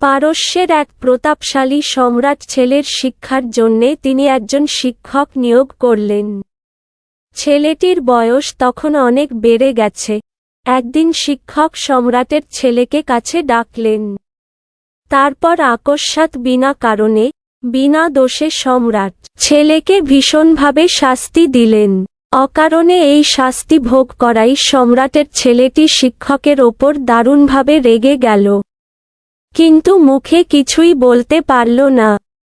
পারস্যের এক প্রতাপশালী সম্রাট ছেলের শিক্ষার জন্যে তিনি একজন শিক্ষক নিয়োগ করলেন। ছেলেটির বয়স তখন অনেক বেড়ে গেছে। একদিন শিক্ষক সম্রাটের ছেলেকে কাছে ডাকলেন। তারপর আকস্মাৎ বিনা কারণে, বিনা দোষে সম্রাট ছেলেকে ভীষণভাবে শাস্তি দিলেন। অকারণে এই শাস্তি ভোগ করাই সম্রাটের ছেলেটি শিক্ষকের ওপর দারুণভাবে রেগে গেল। কিন্তু মুখে কিছুই বলতে পারল না।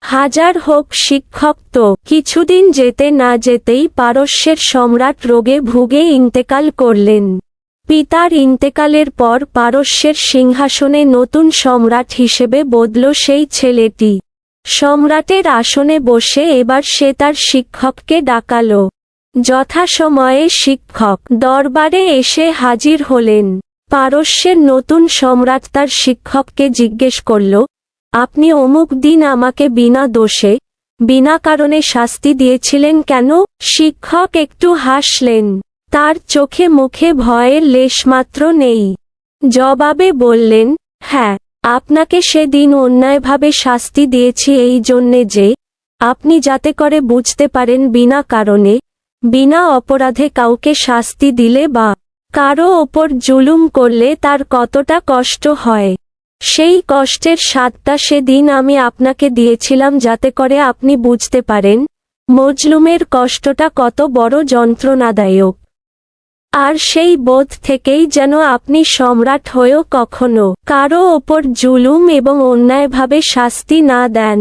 হাজার হোক শিক্ষক তো, কিছুদিন যেতে না যেতেই পারস্যের সম্রাট রোগে ভুগে ইন্তেকাল করলেন। পিতার ইন্তেকালের পর পারস্যের সিংহাসনে নতুন সম্রাট হিসেবে বদল সেই ছেলেটি। সম্রাটের আসনে বসে এবার সে তার শিক্ষককে ডাকালো। যথাসময়ে শিক্ষক দরবারে এসে হাজির হলেন। পারস্যের নতুন সম্রাট তার শিক্ষককে জিজ্ঞেস করল, আপনি অমুক দিন আমাকে বিনা দোষে, বিনা কারণে শাস্তি দিয়েছিলেন কেন? শিক্ষক একটু হাসলেন। তার চোখে মুখে ভয়ের লেশমাত্র নেই। জবাবে বললেন হ্যাঁ আপনাকে সেদিন অন্যায়ভাবে শাস্তি দিয়েছি এই জন্যে যে, আপনি যাতে করে বুঝতে পারেন বিনা কারণে, বিনা অপরাধে কাউকে শাস্তি দিলে বা কারও ওপর জুলুম করলে তার কতটা কষ্ট হয়? সেই কষ্টের স্বাদটা সেদিন আমি আপনাকে দিয়েছিলাম যাতে করে আপনি বুঝতে পারেন, মজলুমের কষ্টটা কত বড় যন্ত্রণাদায়ক। আর সেই বোধ থেকেই যেন আপনি সম্রাট হয়েও কখনো কারও ওপর জুলুম এবং অন্যায়ভাবে শাস্তি না দেন।